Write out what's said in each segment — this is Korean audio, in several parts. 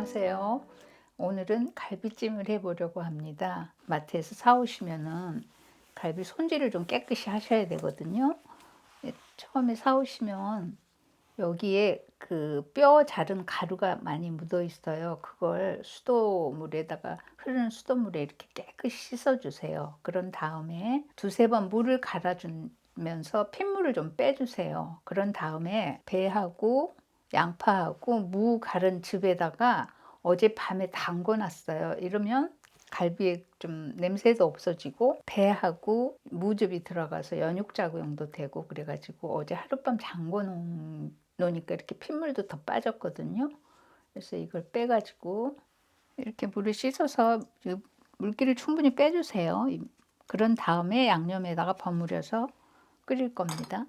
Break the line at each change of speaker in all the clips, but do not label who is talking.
안녕하세요. 오늘은 갈비찜을 해보려고 합니다. 마트에서 사오시면은 갈비 손질을 좀 깨끗이 하셔야 되거든요. 예, 처음에 사오시면 여기에 그 뼈 자른 가루가 많이 묻어 있어요. 그걸 수돗물에다가 흐르는 수돗물에 이렇게 깨끗이 씻어주세요. 그런 다음에 두세 번 물을 갈아주면서 핏물을 좀 빼주세요. 그런 다음에 배하고 양파하고 무 갈은 즙에다가 어젯밤에 담궈 놨어요. 이러면 갈비에 좀 냄새도 없어지고 배하고 무즙이 들어가서 연육 작용도 되고 그래가지고 어제 하룻밤 잠궈 놓으니까 이렇게 핏물도 더 빠졌거든요. 그래서 이걸 빼가지고 이렇게 물을 씻어서 그 물기를 충분히 빼주세요. 이- 그런 다음에 양념에다가 버무려서 끓일 겁니다.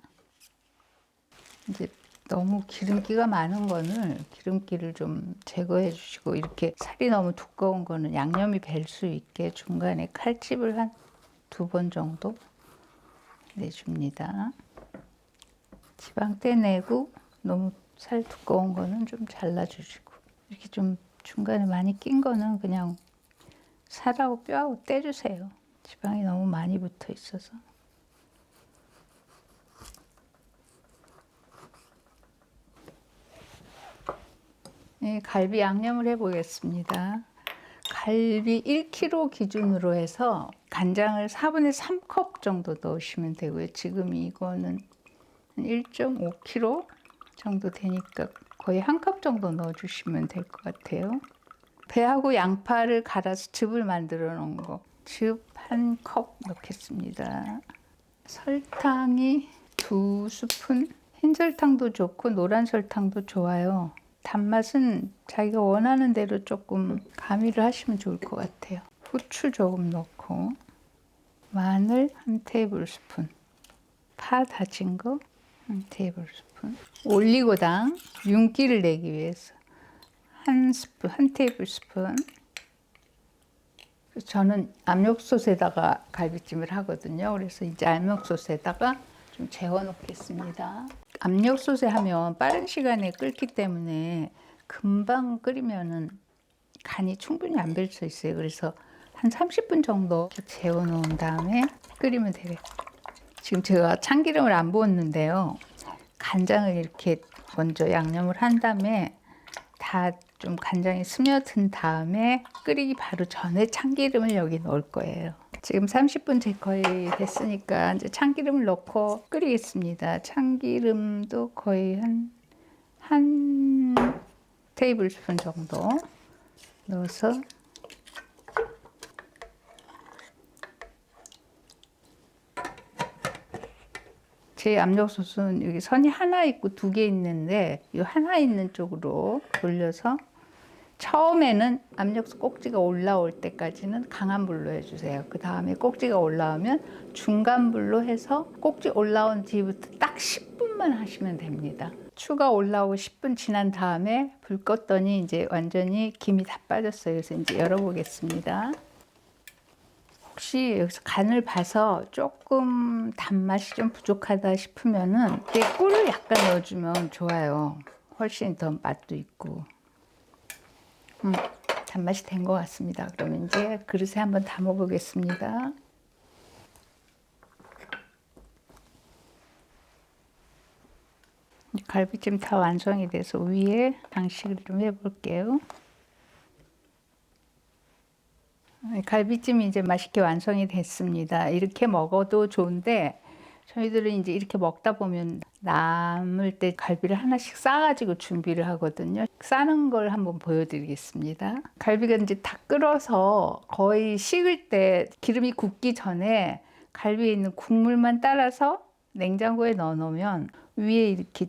이제 너무 기름기가 많은 거는 기름기를 좀 제거해 주시고 이렇게 살이 너무 두꺼운 거는 양념이 벨 수 있게 중간에 칼집을 한 두 번 정도 내줍니다. 지방 떼내고 너무 살 두꺼운 거는 좀 잘라 주시고 이렇게 좀 중간에 많이 낀 거는 그냥 살하고 뼈하고 떼주세요. 지방이 너무 많이 붙어 있어서. 네, 갈비 양념을 해보겠습니다. 갈비 1kg 기준으로 해서 간장을 4분의 3컵 정도 넣으시면 되고요. 지금 이거는 1.5kg 정도 되니까 거의 한 컵 정도 넣어주시면 될 것 같아요. 배하고 양파를 갈아서 즙을 만들어 놓은 거. 즙 한 컵 넣겠습니다. 설탕이 두 스푼. 흰 설탕도 좋고 노란 설탕도 좋아요. 단맛은 자기가 원하는 대로 조금 가미를 하시면 좋을 것 같아요. 후추 조금 넣고 마늘 한 테이블 스푼, 파 다진 거 한 테이블 스푼, 올리고당 윤기를 내기 위해서 한 스푼, 한 테이블 스푼. 저는 압력솥에다가 갈비찜을 하거든요. 그래서 이제 압력솥에다가 좀 재워 놓겠습니다. 압력솥에 하면 빠른 시간에 끓기 때문에 금방 끓이면은 간이 충분히 안 벨 수 있어요. 그래서 한 30분 정도 재워 놓은 다음에 끓이면 되겠 지금 제가 참기름을 안 부었는데요. 간장을 이렇게 먼저 양념을 한 다음에 다 좀 간장이 스며든 다음에 끓이기 바로 전에 참기름을 여기 넣을 거예요. 지금 30분 제 거의 됐으니까 이제 참기름을 넣고 끓이겠습니다. 참기름도 거의 한, 한 테이블 스푼 정도 넣어서 제 압력솥은 여기 선이 하나 있고 두 개 있는데 이 하나 있는 쪽으로 돌려서 처음에는 압력솥 꼭지가 올라올 때까지는 강한 불로 해주세요. 그 다음에 꼭지가 올라오면 중간 불로 해서 꼭지 올라온 뒤부터 딱 10분만 하시면 됩니다. 추가 올라오고 10분 지난 다음에 불 껐더니 이제 완전히 김이 다 빠졌어요. 그래서 이제 열어보겠습니다. 혹시 여기서 간을 봐서 조금 단맛이 좀 부족하다 싶으면은 꿀을 약간 넣어주면 좋아요. 훨씬 더 맛도 있고. 음, 단맛이 된 것 같습니다. 그러면 이제 그릇에 한번 담아 보겠습니다. 갈비찜 다 완성이 돼서 위에 장식을 좀 해볼게요. 갈비찜이 이제 맛있게 완성이 됐습니다. 이렇게 먹어도 좋은데 저희들은 이제 이렇게 먹다 보면 남을 때 갈비를 하나씩 싸가지고 준비를 하거든요. 싸는 걸 한번 보여드리겠습니다. 갈비가 이제 다 끓어서 거의 식을 때 기름이 굳기 전에 갈비에 있는 국물만 따라서 냉장고에 넣어 놓으면 위에 이렇게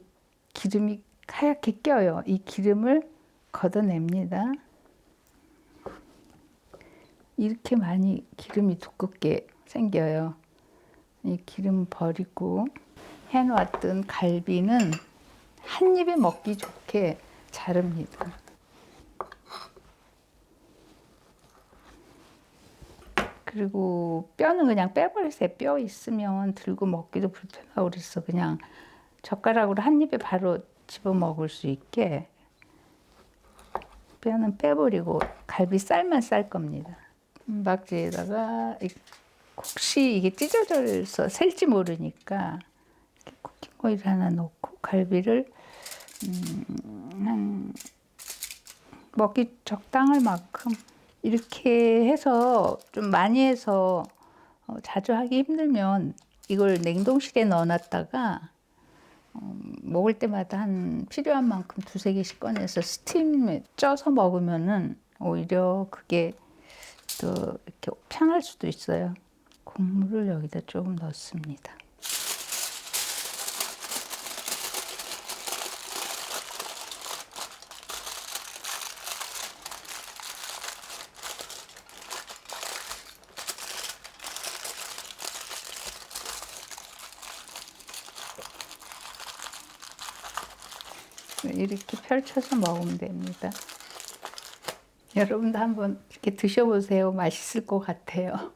기름이 하얗게 껴요. 이 기름을 걷어냅니다. 이렇게 많이 기름이 두껍게 생겨요. 이 기름 버리고 해놓았던 갈비는 한 입에 먹기 좋게 자릅니다. 그리고 뼈는 그냥 빼버리세요. 뼈 있으면 들고 먹기도 불편하고 그래서 그냥 젓가락으로 한 입에 바로 집어 먹을 수 있게 뼈는 빼버리고 갈비살만 쌀 겁니다. 은박지에다가 이- 혹시 이게 찢어져서 셀지 모르니까 쿠킹 오일 하나 넣고 갈비를 음, 한 먹기 적당할 만큼 이렇게 해서 좀 많이 해서 어, 자주 하기 힘들면 이걸 냉동실에 넣어놨다가 어, 먹을 때마다 한 필요한 만큼 두세 개씩 꺼내서 스팀에 쪄서 먹으면은 오히려 그게 또 이렇게 편할 수도 있어요. 국물을 여기다 조금 넣습니다. 이렇게 펼쳐서 먹으면 됩니다. 여러분도 한번 이렇게 드셔보세요. 맛있을 것 같아요.